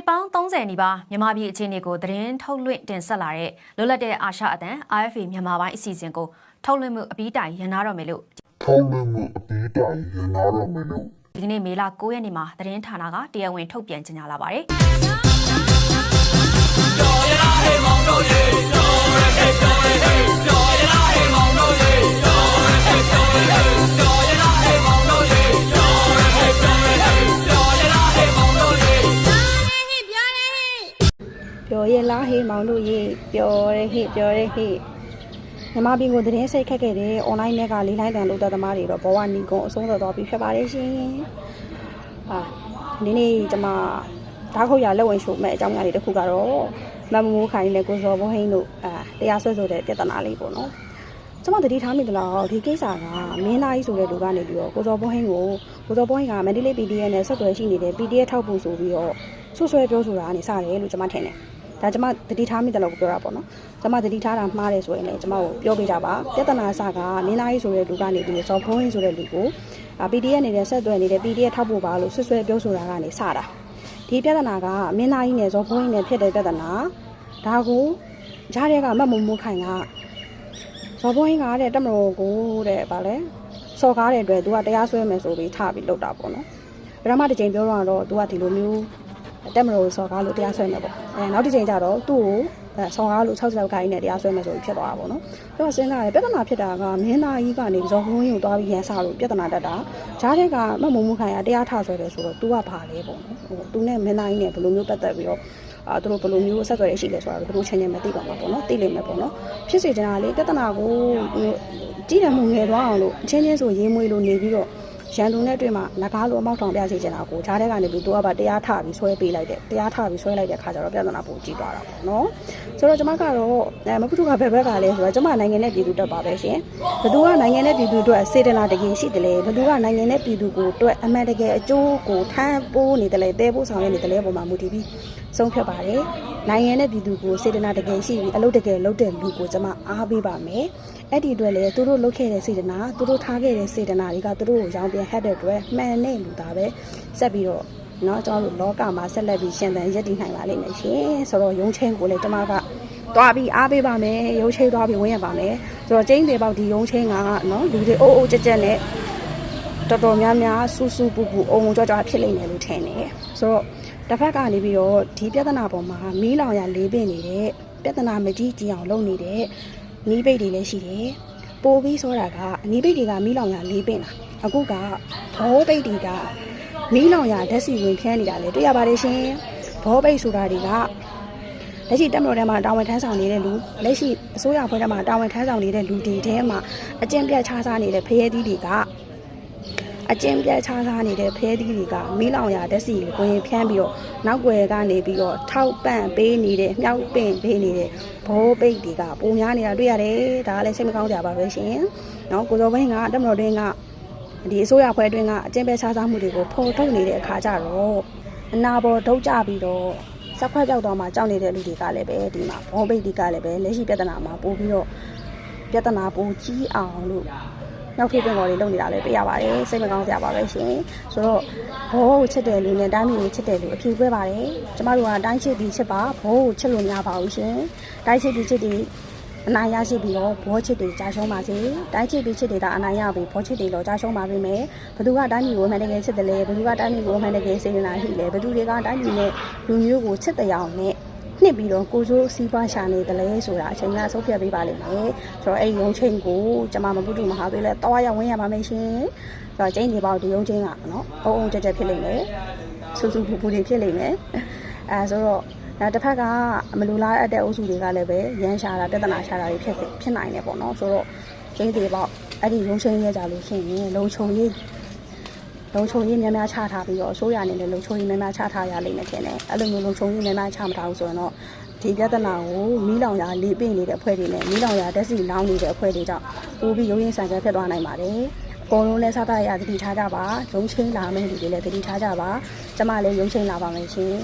နှစ်ပေါင်း30နီးပါးမြန်မာပြည်အခြေအနေကိုသတင်းထုတ်လွှင့်တင်ဆက်လာတဲ့လွတ်လပ်တဲ့အာရှအသံ RFA မြန်မာပိုင်းအစီအစဉ်ကိုထုတ်လွှင့်မှုအပြီးတိုင်ရန်နာတော့မယ်လို့ထုတ်လွှင့်မှုအပြီးတိုင်ရနာတော့မယ်လို့ဒီကနေ့မေလ9ရက်နေ့မှာသတင်းဌာနကတရားဝင်ထုတ်ပြန်ကြေညာလာပါတယ်။ ရဲ့လားဟေးမောင်တို့ရေပျော်ရဲဟေးပျော်ရဲဟေးမြန်မာပြည်ကိုသတင်းစိတ်ခက်ခဲ့တဲ့ online နဲ့ကလေးလိုင်းတန်လို့သက်သမားတွေတော့ဘဝနီကုံအဆုံးသတ်သွားပြီဖြစ်ပါတယ်ရှင်။အာဒီနေ့ကျွန်မဓာတ်ခုတ်ရလက်ဝင်ရှုမဲ့အကြောင်းအရာတွေတစ်ခုကတော့မမမိုးခိုင်နဲ့ကိုဇော်ဘိုးဟင်းတို့အာတရားစွဲဆိုတဲ့ပြဿနာလေးပေါ့နော်။ကျွန်မတတိထားမိသလားဒီကိစ္စကမင်းသားကြီးဆိုတဲ့လူကနေပြီးတော့ကိုဇော်ဘိုးဟင်းကိုကိုဇော်ဘိုးဟင်းကမန္တလေး PDF နဲ့ဆက်သွယ်ရှိနေတဲ့ PDF ထောက်ဖို့ဆိုပြီးတော့ဆွဆွဲပြောဆိုတာကနေစတယ်လို့ကျွန်မထင်တယ်။ ဒါကျွန်မတတိထားမိတယ်လို့ပြောတာပေါ့နော်။ကျွန်မတတိထားတာမှားတယ်ဆိုရင်လည်းကျွန်မကိုပြောပေးကြပါ။ပြဿနာအစကမင်းသားကြီးဆိုတဲ့လူကနေပြီးတော့ဇော်ဘိုးဟင်းဆိုတဲ့လူကိုအာ PDF နေတဲ့ဆက်သွယ်နေတဲ့ PDF ထောက်ဖို့ပါလို့ဆွဆွဲပြောဆိုတာကနေစတာ။ဒီပြဿနာကမင်းသားကြီးနဲ့ဇော်ဘိုးဟင်းနဲ့ဖြစ်တဲ့ပြဿနာဒါကိုကြားတဲ့ကမတ်မမိုးခိုင်ကဇော်ဘွင်းကတဲ့တက်မတော်ကိုတဲ့ဗာလဲစော်ကားတဲ့အတွက် तू ကတရားစွဲမယ်ဆိုပြီးထပြီးလုပ်တာပေါ့နော်ပထမတစ်ချိန်ပြောတော့ तू ကဒီလိုမျိုး တက်မတော်ကိုစော်ကားလို့တရားစွဲမယ်ပေါ့အဲနောက်တစ်ချိန်ကျတော့သူ့ကိုအဲစော်ကားလို့60လောက်ခိုင်းနဲ့တရားစွဲမယ်ဆိုပြီးဖြစ်သွားတာပေါ့နော်သူကစဉ်းစားတယ်ပြဿနာဖြစ်တာကမင်းသားကြီးကနေဇော်ဘွင်းကိုသွားပြီးရန်စားလို့ပြဿနာတက်တာဂျားတဲ့ကမတ်မုံမခိုင်ကတရားထဆွဲတယ်ဆိုတော့ तू ကဘာလဲပေါ့နော်ဟို तू နဲ့မင်းသားကြီးနဲ့ဘယ်လိုမျိုးပတ်သက်ပြီးတော့အာသူတို့ဘယ်လိုမျိုးဆက်သွယ်ရရှိလဲဆိုတာတော့သူတို့ချင်းချင်းမသိပါမှာပေါ့နော်သိလိမ့်မယ်ပေါ့နော်ဖြစ်စေချင်တာလေပြဿနာကိုကြည့်တယ်မှုငယ်သွားအောင်လို့အချင်းချင်းဆိုရေးမွေးလို့နေပြီးတော့ ရန်သူနဲ့တွေ့မှာငကားလိုအမောက်ထောင်ပြစေချင်တာကိုဂျားတဲ့ကနေပြီးသူကပါတရားထပြီးဆွဲပေးလိုက်တယ်တရားထပြီးဆွဲလိုက်တဲ့ခါကျတော့ပြဿနာပိုကြီးသွားတာပေါ့နော်ဆိုတော့ကျွန်မကတော့အဲမပုထုကဘယ်ဘက်ကလဲဆိုတော့ကျွန်မနိုင်ငံနဲ့ပြည်သူတက်ပါပဲရှင်ဘသူကနိုင်ငံနဲ့ပြည်သူအတွက်စေတနာတကယ်ရှိတယ်လေဘသူကနိုင်ငံနဲ့ပြည်သူကိုအတွက်အမှန်တကယ်အကျိုးကိုထမ်းပိုးနေတယ်လေတဲဖို့ဆောင်ရနေတယ်လေပုံမှာမူတည်ပြီးဆုံးဖြတ်ပါတယ်နိုင်ငံနဲ့ပြည်သူကိုစေတနာတကယ်ရှိပြီးအလုပ်တကယ်လုပ်တဲ့လူကိုကျွန်မအားပေးပါမယ် အဲ့ဒီအတွက်လေသူတို့လုပ်ခဲ့တဲ့စေတနာသူတို့ထားခဲ့တဲ့စေတနာတွေကသူတို့ကိုရောင်းပြန်ဟက်တဲ့အတွက်မှန်တဲ့လူသားပဲဆက်ပြီးတော့เนาะကျွန်တော်တို့လောကမှာဆက်လက်ပြီးရှင်သန်ရည်တည်နိုင်ပါလိမ့်မယ်ရှင်ဆိုတော့ရုံချင်းကိုလည်းကျွန်မကသွားပြီးအားပေးပါမယ်ရုံချင်းသွားပြီးဝင်ရပါမယ်ဆိုတော့ကျင်းသေးပေါက်ဒီရုံချင်းကเนาะလူတွေအိုးအိုးကြက်ကြက်နဲ့တော်တော်များများစူးစူးပူပူအုံကြွကြွဖြစ်လိမ့်မယ်လို့ထင်တယ်ဆိုတော့တစ်ဖက်ကနေပြီးတော့ဒီပြဿနာပေါ်မှာမီးလောင်ရလေးပင်နေတဲ့ပြဿနာမကြီးကြည့်အောင်လုပ်နေတဲ့ နီးပိတ်တွေလည်းရှိတယ်ပိုးပြီးဆိုတာကအနီးပိတ်တွေကမီးလောင်ရလေးပင်တာအခုကဘောပိတ်တွေကမီးလောင်ရဓာတ်စီဝင်ဖျန်းနေတာလေတွေ့ရပါတယ်ရှင်ဘောပိတ်ဆိုတာတွေကလက်ရှိတက်မတော်ထဲမှာတာဝန်ထမ်းဆောင်နေတဲ့လူလက်ရှိအစိုးရဖွဲ့ထဲမှာတာဝန်ထမ်းဆောင်နေတဲ့လူတွေထဲမှာအကျင့်ပြတ်ခြားစားနေတဲ့ဖရဲသီးတွေက အကျဉ်းပြတ်ချစားနေတဲ့ဖဲသီးတွေကမီးလောင်ရာဓာတ်ဆီကိုဝင်ဖြန်းပြီးတော့နောက်ွယ်ကနေပြီးတော့ထောက်ပံ့ပေးနေတဲ့မြောက်ပင့်ပေးနေတဲ့ဘောပိတ်တွေကပုံများနေတာတွေ့ရတယ်ဒါကလည်းစိတ်မကောင်းကြပါပဲရှင်။နော်ကိုစောဘင်းကတမတော်တွင်ကဒီအစိုးရဖွဲ့တွင်ကအကျဉ်းပြတ်ချစားမှုတွေကိုဖော်ထုတ်နေတဲ့အခါကျတော့အနာဘောဒုတ်ကြပြီးတော့ဆက်ခွက်ပြောက်တော့မှကြောက်နေတဲ့လူတွေကလည်းပဲဒီမှာဘောပိတ်တွေကလည်းပဲလက်ရှိပြဿနာမှာပို့ပြီးတော့ပြဿနာပိုကြီးအောင်လို့ နောက်ထိပ်ပင်ပေါ်လေးလုပ်နေတာလည်းတွေ့ရပါတယ်စိတ်မကောင်းစရာပါပဲရှင်ဆိုတော့ဘောကိုချစ်တယ်လူနဲ့တိုင်းပြည်ကိုချစ်တယ်လူအဖြူပွဲပါတယ်ကျမတို့ကတိုင်းချစ်ပြီးချစ်ပါဘောကိုချစ်လို့များပါဘူးရှင်တိုင်းချစ်ပြီးချစ်ပြီးအနိုင်ရရှိပြီးတော့ဘောချစ်တွေကြာရှုံးပါစေတိုင်းချစ်ပြီးချစ်တွေဒါအနိုင်ရပြီးဘောချစ်တွေတော့ကြာရှုံးပါပြီမယ်ဘသူကတိုင်းပြည်ကိုမှန်တကယ်ချစ်တယ်လဲဘသူကတိုင်းပြည်ကိုမှန်တကယ်စေတနာရှိလဲဘသူတွေကတိုင်းပြည်နဲ့လူမျိုးကိုချစ်တဲ့အောင်နဲ့ နှစ်ပြီးတော့ကိုကျိုးစီးပွားရှာနေတယ်လဲဆိုတာအချိန်ကအဆုံးဖြတ်ပေးပါလိမ့်မယ်ဆိုတော့အဲ့ရုံချင်းကိုကျွန်မမပုတုမဟာသွေးလဲတောင်းရဝင်ရပါမယ်ရှင်ဆိုတော့ကျင်းဒီပေါက်ဒီရုံချင်းကနော်အုံအုံကြက်ကြက်ဖြစ်လိမ့်မယ်ဆူဆူပူပူတွေဖြစ်လိမ့်မယ်အဲဆိုတော့နောက်တစ်ဖက်ကမလူလားအပ်တဲ့အုပ်စုတွေကလည်းပဲရမ်းရှာတာပြဿနာရှာတာတွေဖြစ်ဖြစ်နိုင်တယ်ပေါ့နော်ဆိုတော့ကျင်းဒီပေါက်အဲ့ဒီရုံချင်းရကြလို့ရှိရင်လုံချုံရေး လုံချုံရေးများများချထားပြီးတော့အစိုးရအနေနဲ့လုံချုံရေးများများချထားရလိမ့်မယ်ထင်တယ်အဲ့လိုမျိုးလုံချုံရေးများများချမထားဘူးဆိုရင်တော့ဒီပြဿနာကိုမီးလောင်ရာလေးပင့်နေတဲ့အဖွဲ့တွေနဲ့မီးလောင်ရာတက်စီလောင်းနေတဲ့အဖွဲ့တွေကြောင့်ပိုပြီးရုံးရင်ဆန်ချက်ဖြစ်သွားနိုင်ပါတယ်အကုန်လုံးလည်းစားတရသတိထားကြပါရုံးချင်းလာမယ့်လူတွေလည်းသတိထားကြပါကျမလည်းရုံးချင်းလာပါမယ်ရှင်